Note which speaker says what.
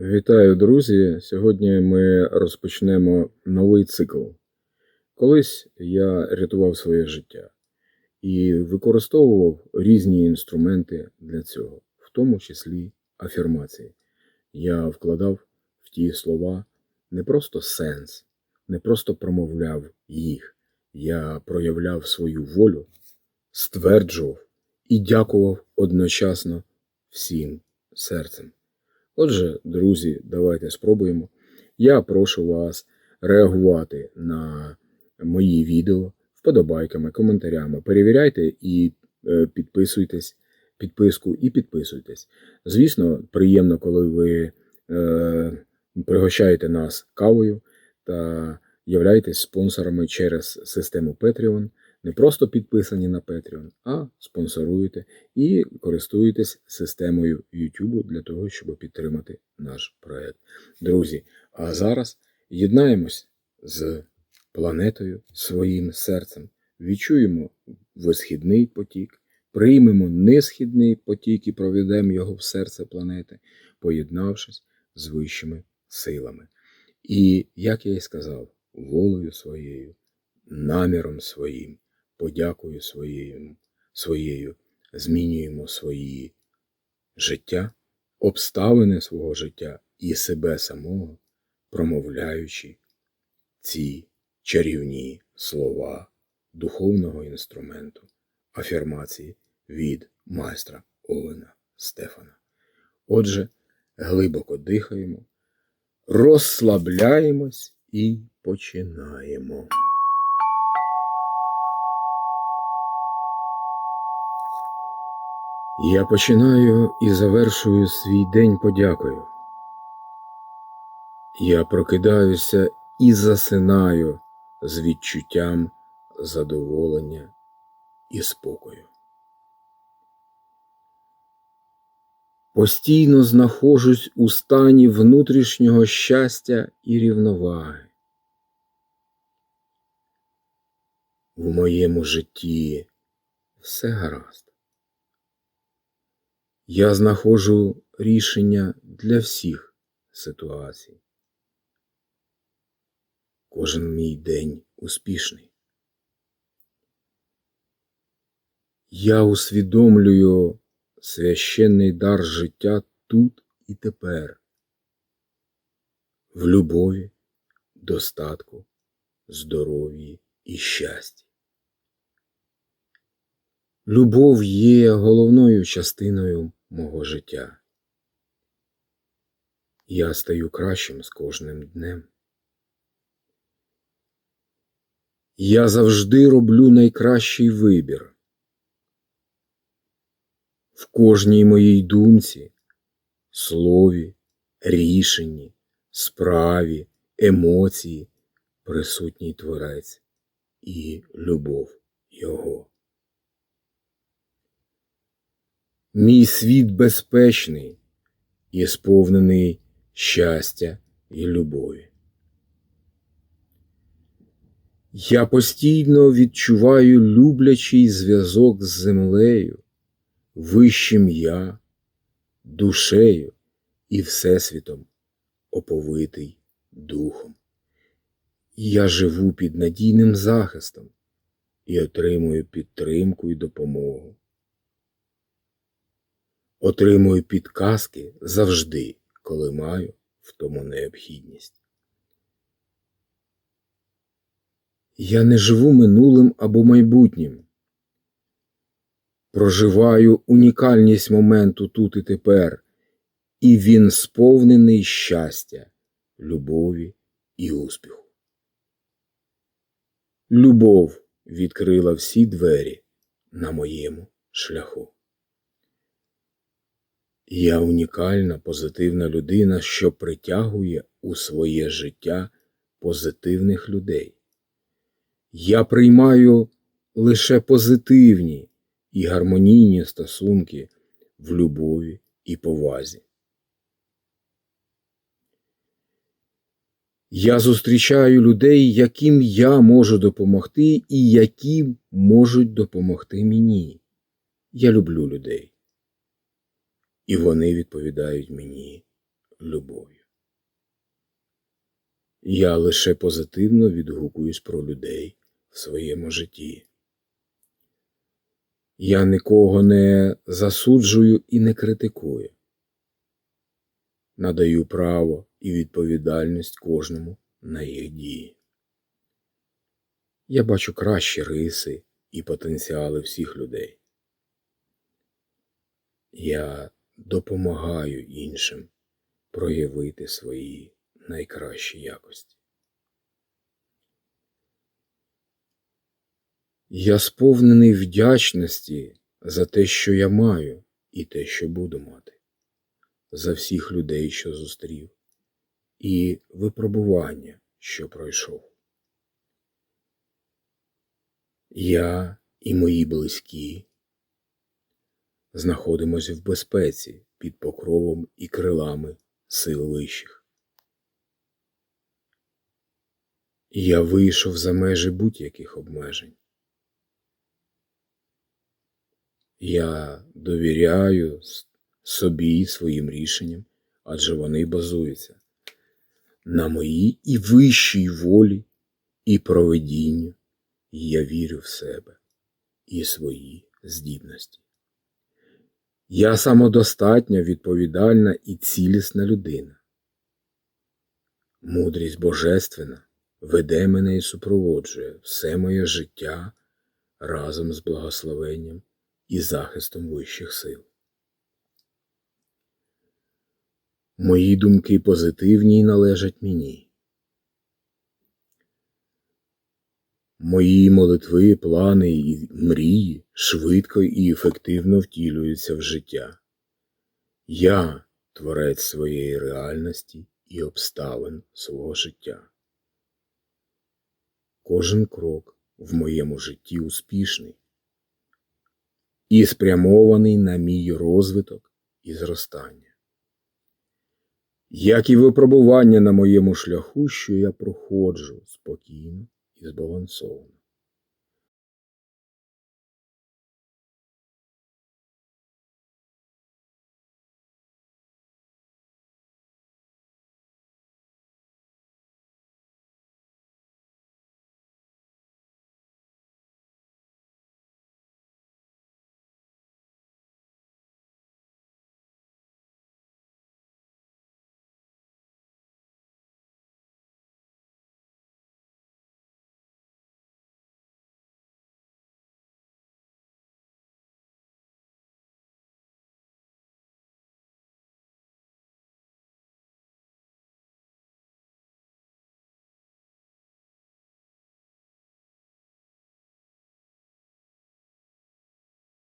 Speaker 1: Вітаю, друзі! Сьогодні ми розпочнемо новий цикл. Колись я рятував своє життя і використовував різні інструменти для цього, в тому числі афірмації. Я вкладав в ті слова не просто сенс, не просто промовляв їх. Я проявляв свою волю, стверджував і дякував одночасно всім серцем. Отже, друзі, давайте спробуємо. Я прошу вас реагувати на мої відео вподобайками, коментарями. Перевіряйте і е, підписуйтесь, підписку і підписуйтесь. Звісно, приємно, коли ви е, пригощаєте нас кавою та являєтесь спонсорами через систему Patreon. Не просто підписані на Patreon, а спонсоруєте і користуєтесь системою YouTube для того, щоб підтримати наш проект. Друзі, а зараз єднаємось з планетою своїм серцем, відчуємо висхідний потік, приймемо несхідний потік і проведемо його в серце планети, поєднавшись з вищими силами. І, як я і сказав, волею своєю, наміром своїм подякою своєю, своєю змінюємо свої життя, обставини свого життя і себе самого, промовляючи ці чарівні слова духовного інструменту, афірмації від майстра Олена Стефана. Отже, глибоко дихаємо, розслабляємось і починаємо. Я починаю і завершую свій день подякою. Я прокидаюся і засинаю з відчуттям задоволення і спокою. Постійно знаходжусь у стані внутрішнього щастя і рівноваги. В моєму житті все гаразд. Я знаходжу рішення для всіх ситуацій. Кожен мій день успішний. Я усвідомлюю священний дар життя тут і тепер, в любові, достатку, здоров'ї і щасті. Любов є головною частиною мого життя. Я стаю кращим з кожним днем. Я завжди роблю найкращий вибір. В кожній моїй думці, слові, рішенні, справі, емоції присутній творець і любов Його. Мій світ безпечний і сповнений щастя і любові. Я постійно відчуваю люблячий зв'язок з землею, вищим я, душею і Всесвітом, оповитий духом. Я живу під надійним захистом і отримую підтримку і допомогу. Отримую підказки завжди, коли маю в тому необхідність. Я не живу минулим або майбутнім. Проживаю унікальність моменту тут і тепер, і він сповнений щастя, любові і успіху. Любов відкрила всі двері на моєму шляху. Я унікальна позитивна людина, що притягує у своє життя позитивних людей. Я приймаю лише позитивні і гармонійні стосунки в любові і повазі. Я зустрічаю людей, яким я можу допомогти і які можуть допомогти мені. Я люблю людей і вони відповідають мені любов'ю. Я лише позитивно відгукуюсь про людей в своєму житті. Я нікого не засуджую і не критикую. Надаю право і відповідальність кожному на їх дії. Я бачу кращі риси і потенціали всіх людей. Я допомагаю іншим проявити свої найкращі якості. Я сповнений вдячності за те, що я маю, і те, що буду мати, за всіх людей, що зустрів, і випробування, що пройшов. Я і мої близькі знаходимося в безпеці під покровом і крилами сил вищих. Я вийшов за межі будь-яких обмежень. Я довіряю собі своїм рішенням, адже вони базуються на моїй і вищій волі і проведінню, я вірю в себе і свої здібності. Я самодостатня, відповідальна і цілісна людина. Мудрість божественна веде мене і супроводжує все моє життя разом з благословенням і захистом вищих сил. Мої думки позитивні і належать мені. Мої молитви, плани і мрії швидко і ефективно втілюються в життя. Я творець своєї реальності і обставин свого життя. Кожен крок в моєму житті успішний і спрямований на мій розвиток і зростання. Як і випробування на моєму шляху, що я проходжу спокійно і збалансовано.